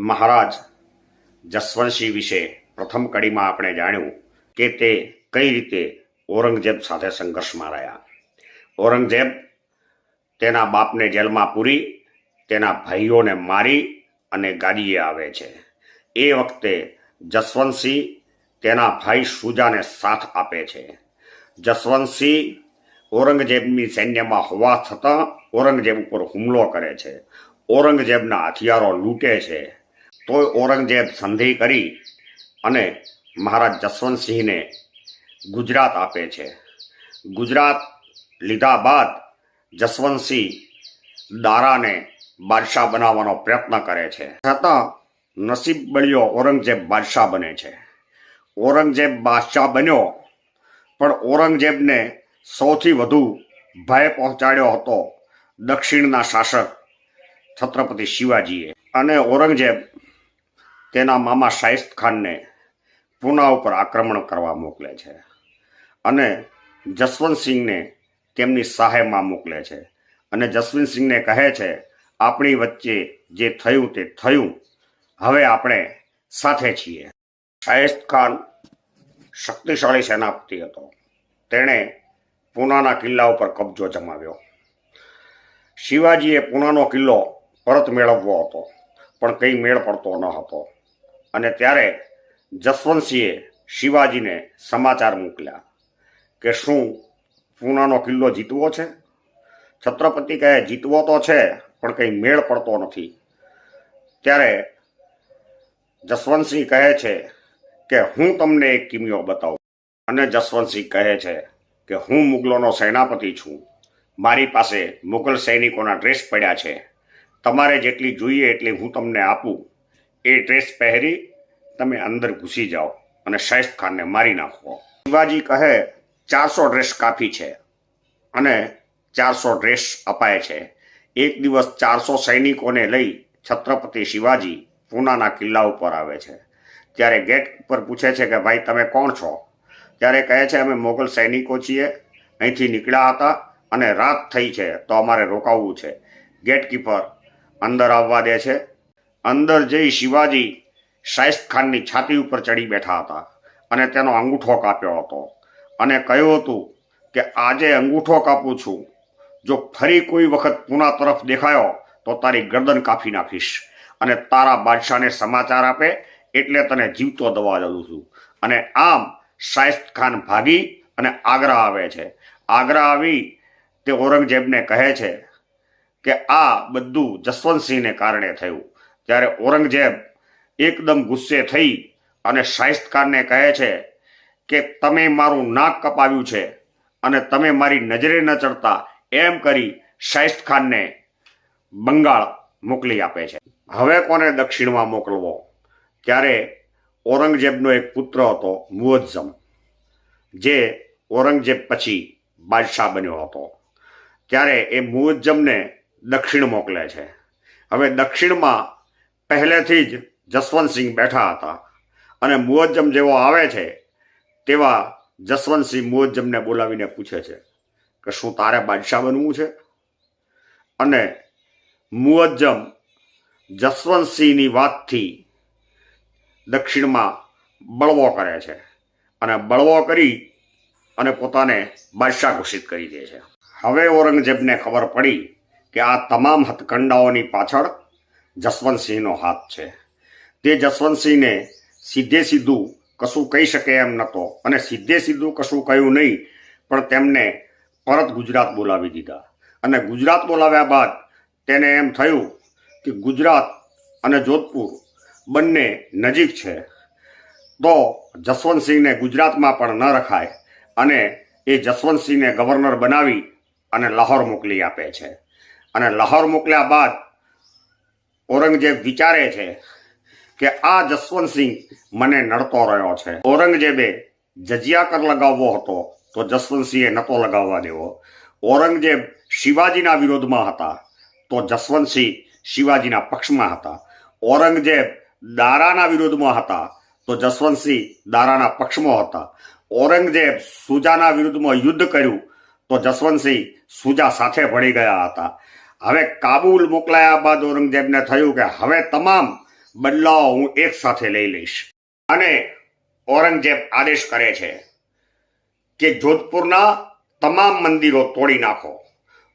મહારાજ જસવંતસિંહ વિશે પ્રથમ કડીમાં આપણે જાણ્યું કે તે કઈ રીતે ઔરંગઝેબ સાથે સંઘર્ષમાં રહ્યા. ઔરંગઝેબ તેના બાપને જેલમાં પૂરી, તેના ભાઈઓને મારી અને ગાદીએ આવે છે. એ વખતે જસવંતસિંહ તેના ભાઈ સુજાને સાથ આપે છે. જસવંતસિંહ ઔરંગઝેબની સૈન્યમાં હોવા છતાં ઔરંગઝેબ ઉપર હુમલો કરે છે. ઔરંગઝેબના હથિયારો લૂંટે છે. તોય ઔરંગઝેબ સંધિ કરી અને મહારાજ જસવંતસિંહને ગુજરાત આપે છે. ગુજરાત લીધા બાદ જસવંતસિંહ દારાને બાદશાહ બનાવવાનો પ્રયત્ન કરે છે. છતાં નસીબ બળ્યો ઔરંગઝેબ બાદશાહ બને છે. ઔરંગઝેબ બાદશાહ બન્યો, પણ ઔરંગઝેબને સૌથી વધુ ભય પહોંચાડ્યો હતો દક્ષિણના શાસક છત્રપતિ શિવાજીએ. અને ઔરંગઝેબ તેના મામા શાહિસ્ત ખાનને પૂના ઉપર આક્રમણ કરવા મોકલે છે અને જસવંતસિંહને તેમની સહાયમાં મોકલે છે. અને જસવંતસિંહને કહે છે, આપણી વચ્ચે જે થયું તે થયું. હવે આપણે સાથે છીએ. શાહિસ્ત ખાન શક્તિશાળી સેનાપતિ હતો. તેણે પૂનાના કિલ્લા ઉપર કબજો જમાવ્યો. શિવાજીએ પૂનાનો કિલ્લો પરત મેળવવો હતો, પણ કંઈ મેળ પડતો ન હતો. અને ત્યારે જસવંતસિંહે શિવાજીને સમાચાર મોકલ્યા કે શું પૂનાનો કિલ્લો જીતવો છે? છત્રપતિ કહે, જીતવો તો છે, પણ કંઈ મેળ પડતો નથી. ત્યારે જસવંતસિંહ કહે છે કે, હું તમને એક કિમિયો બતાવું. અને જસવંતસિંહ કહે છે કે, હું મુગલોનો સેનાપતિ છું. મારી પાસે મુગલ સૈનિકોના ડ્રેસ પડ્યા છે. તમારે જેટલી જોઈએ એટલી હું તમને આપું. એ ડ્રેસ પહેરી તમે અંદર ઘૂસી જાઓ અને શાહિસ્ત ખાનને મારી નાખો. શિવાજી કહે, ચારસો ડ્રેસ કાફી છે અને ચારસો ડ્રેસ અપાય છે. એક દિવસ ચારસો સૈનિકોને લઈ છત્રપતિ શિવાજી પૂનાના કિલ્લા ઉપર આવે છે. ત્યારે ગેટ ઉપર પૂછે છે કે, ભાઈ, તમે કોણ છો? ત્યારે કહે છે, અમે મોગલ સૈનિકો છીએ. અહીંથી નીકળ્યા હતા અને રાત થઈ છે, તો અમારે રોકાવવું છે. ગેટકીપર અંદર આવવા દે છે. અંદર જઈ શિવાજી શાહિસ્ત ખાનની છાતી ઉપર ચડી બેઠા હતા અને તેનો અંગૂઠો કાપ્યો હતો. અને કહ્યું હતું કે, આજે અંગૂઠો કાપું છું. જો ફરી કોઈ વખત પૂના તરફ દેખાયો, તો તારી ગરદન કાપી નાખીશ અને તારા બાદશાહને સમાચાર આપે એટલે તને જીવતો દવા દઉં છું. અને આમ શાહિસ્ત ખાન ભાગી અને આગ્રા આવે છે. આગ્રા આવી તે ઔરંગઝેબને કહે છે કે, આ બધું જસવંતસિંહને કારણે થયું. ત્યારે ઔરંગઝેબ એકદમ ગુસ્સે થઈ અને શાહિસ્તખાનને કહે છે કે તમે મારું નાક કપાવ્યું છે અને તમે મારી નજરે ન ચડતા એમ કરી શાહિસ્તખાનને બંગાળ મોકલી આપે છે. હવે કોને દક્ષિણમાં મોકલવો? ત્યારે ઔરંગઝેબનો એક પુત્ર હતો મુઅઝ્ઝમ જે ઔરંગઝેબ પછી બાદશાહ બન્યો હતો. ત્યારે એ મુઅઝ્ઝમને દક્ષિણ મોકલે છે. હવે દક્ષિણમાં પહેલેથી જ જસવંતસિંહ બેઠા હતા. અને મુઅજ્જમ જેવો આવે છે, તેવા જસવંતસિંહ મુઅજ્જમને બોલાવીને પૂછે છે કે શું તારે બાદશાહ બનવું છે? અને મુઅજ્જમ જસવંતસિંહની વાતથી દક્ષિણમાં બળવો કરે છે અને બળવો કરી અને પોતાને બાદશાહ ઘોષિત કરી દે છે. હવે ઔરંગઝેબને ખબર પડી કે આ તમામ હથકંડાઓની પાછળ જસવંતસિંહનો હાથ છે. તે જસવંતસિંહને સીધે સીધું કશું કહી શકે એમ નહોતો અને સીધે સીધું કશું કહ્યું નહીં, પણ તેમને પરત ગુજરાત બોલાવી દીધા. અને ગુજરાત બોલાવ્યા બાદ તેને એમ થયું કે ગુજરાત અને જોધપુર બંને નજીક છે. તો જસવંતસિંહને ગુજરાતમાં પણ ન રખાય અને એ જસવંતસિંહને ગવર્નર બનાવી અને લાહોર મોકલી આપે છે. અને લાહોર મોકલ્યા બાદ ઔરંગઝેબ વિચારે છે કે આ જસવંતસિંહ મને નડતો રહ્યો છે. ઔરંગઝેબે જજિયા કર લગાવવો હતો તો જસવંતસિંહે નહોતો લગાવવા દેવો. ઔરંગઝેબ શિવાજીના વિરોધમાં હતા તો જસવંતસિંહ શિવાજીના પક્ષમાં હતા. ઔરંગઝેબ દારાના વિરોધમાં હતા તો જસવંતસિંહ દારાના પક્ષમાં હતા. ઔરંગઝેબ સુજાના વિરુદ્ધમાં યુદ્ધ કર્યું તો જસવંતસિંહ સુજા સાથે ભળી ગયા હતા. હવે કાબુલ મોકલાયા બાદ ઔરંગઝેબને થયું કે હવે તમામ બદલાવ હું એક સાથે લઈ લઈશ. અને ઔરંગઝેબ આદેશ કરે છે કે જોધપુરના તમામ મંદિરો તોડી નાખો.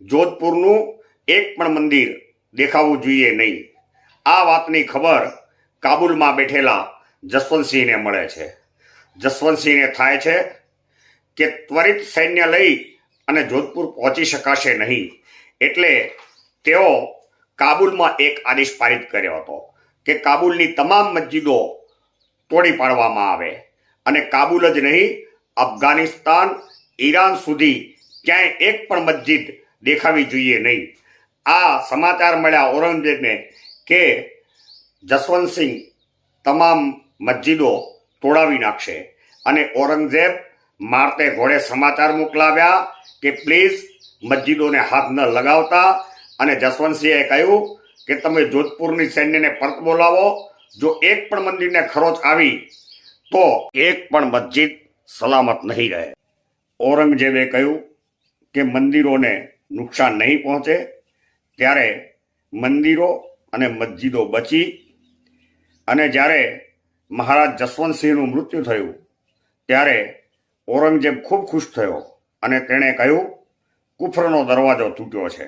જોધપુરનું એક પણ મંદિર દેખાવું જોઈએ નહીં. આ વાતની ખબર કાબુલમાં બેઠેલા જસવંતસિંહને મળે છે. જસવંતસિંહને થાય છે કે ત્વરિત સૈન્ય લઈ અને જોધપુર પહોંચી શકાશે નહીં. એટલે તેઓ કાબુલમાં એક આદેશ પારિત કર્યો હતો કે કાબુલની તમામ મસ્જિદો તોડી પાડવામાં આવે અને કાબુલ જ નહીં, અફઘાનિસ્તાન, ઈરાન સુધી ક્યાંય એક પણ મસ્જિદ દેખાવી જોઈએ નહીં. આ સમાચાર મળ્યા ઔરંગઝેબને કે જસવંતસિંહ તમામ મસ્જિદો તોડાવી નાખશે અને ઔરંગઝેબ મારતે ઘોડે સમાચાર મોકલાવ્યા કે પ્લીઝ મસ્જિદોને હાથ ન લગાવતા અને જસવંતસિંહે કહ્યું કે તમે જોધપુરની સૈન્યને પરત બોલાવો. જો એક પણ મંદિરને ખરોચ આવી, તો એક પણ મસ્જિદ સલામત નહીં રહે. ઔરંગઝેબે કહ્યું કે મંદિરોને નુકસાન નહીં પહોંચે. ત્યારે મંદિરો અને મસ્જિદો બચી અને જ્યારે મહારાજ જસવંતસિંહનું મૃત્યુ થયું, ત્યારે ઔરંગઝેબ ખૂબ ખુશ થયો અને તેણે કહ્યું, કુફરનો દરવાજો તૂટ્યો છે.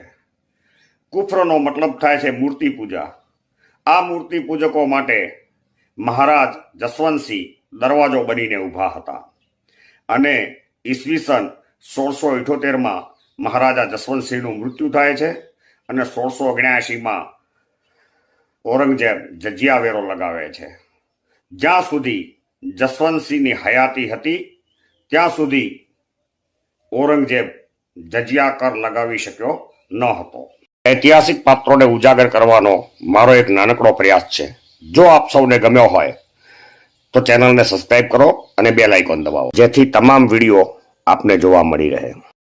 કુફરનો મતલબ થાય છે મૂર્તિ પૂજા. આ મૂર્તિ પૂજકો માટે મહારાજ જસવંતસિંહ દરવાજો બનીને ઊભા હતા. અને ઈસવીસન સોળસો ઇઠોતેરમાં મહારાજા જસવંતસિંહનું મૃત્યુ થાય છે અને સોળસો ઓગણ્યાસીમાં ઔરંગઝેબ જજિયા વેરો લગાવે છે. જ્યાં સુધી જસવંતસિંહની હયાતી હતી, ત્યાં સુધી ઔરંગઝેબ જજિયા કર લગાવી શક્યો ન હતો. ઐતિહાસિક પાત્રોને ઉજાગર કરવાનો મારો એક નાનકડો પ્રયાસ છે. જો આપ સૌને ગમ્યો હોય, તો ચેનલને સબસ્ક્રાઈબ કરો અને બેલ આઇકોન દબાવો. જેથી તમામ વીડિયો આપને જોવા મળી રહે.